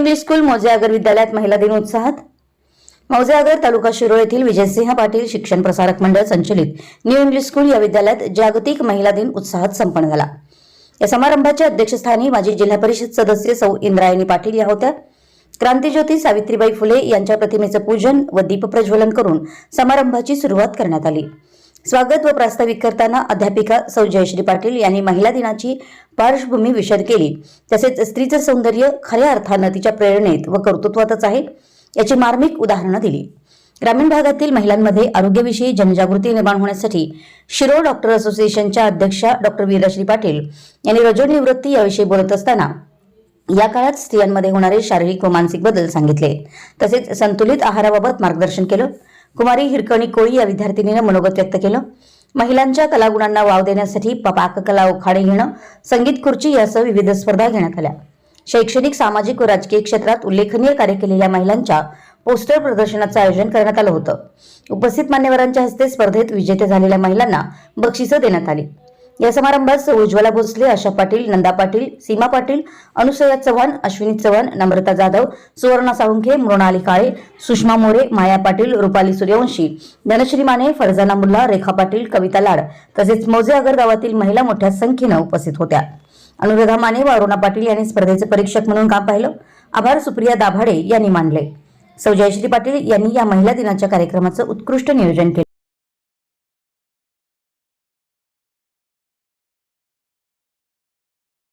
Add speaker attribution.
Speaker 1: English school मौजेआगर विद्यालयात महिला दिन उत्साहात. मौजेआगर तालुका शिरोळ येथील विजयसिंह पाटील शिक्षण प्रसारक मंडळ संचलित न्यू इंग्लिश स्कूल या विद्यालयात जागतिक महिला दिन उत्साहात संपन्न झाला. या समारंभाच्या अध्यक्षस्थानी माजी जिल्हा परिषद सदस्य सौ इंद्रायणी पाटील या होत्या. क्रांतीज्योती सावित्रीबाई फुले यांच्या प्रतिमेचं पूजन व दीपप्रज्वलन करून समारंभाची सुरुवात करण्यात आली. स्वागत व प्रास्ताविक करताना अध्यापिका सौ जयश्री पाटील यांनी महिला दिनाची पार्श्वभूमी विशद केली. तसेच स्त्रीचं सौंदर्य खऱ्या अर्थानं तिच्या प्रेरणेत व कर्तृत्वातच आहे याची मार्मिक उदाहरणं दिली. ग्रामीण भागातील महिलांमध्ये आरोग्याविषयी जनजागृती निर्माण होण्यासाठी शिरो डॉक्टर असोसिएशनच्या अध्यक्षा डॉक्टर वीरश्री पाटील यांनी रजोनिवृत्ती याविषयी बोलत असताना या काळात स्त्रियांमध्ये होणारे शारीरिक व मानसिक बदल सांगितले. तसेच संतुलित आहाराबाबत मार्गदर्शन केलं. कुमारी हिरकणी कोळी या विद्यार्थिनीनं मनोगत व्यक्त केलं. महिलांच्या कलागुणांना वाव देण्यासाठी पाककला उखाडे घेणं संगीत खुर्ची यासह विविध स्पर्धा घेण्यात आल्या. शैक्षणिक सामाजिक व राजकीय क्षेत्रात उल्लेखनीय कार्य केलेल्या महिलांच्या पोस्टर प्रदर्शनाचं आयोजन करण्यात आलं होतं. उपस्थित मान्यवरांच्या हस्ते स्पर्धेत विजेते झालेल्या महिलांना बक्षिसं देण्यात आली. या समारंभात उज्ज्वला भोसले आशा पाटील नंदा पाटील सीमा पाटील अनुसया चव्हाण अश्विनी चव्हाण नम्रता जाधव सुवर्णा साळुंखे मृणाली काळे सुषमा मोरे माया पाटील रुपाली सूर्यवंशी धनश्री माने फरजाना मुल्ला रेखा पाटील कविता लाड तसेच मौजे आगर गावातील महिला मोठ्या संख्येनं उपस्थित होत्या. अनुराधा माने व अरुणा पाटील यांनी स्पर्धेचे परीक्षक म्हणून काम पाहिलं. आभार सुप्रिया दाभाडे यांनी मानले. सौ जयश्री पाटील यांनी या महिला दिनाच्या कार्यक्रमाचं उत्कृष्ट नियोजन केलं.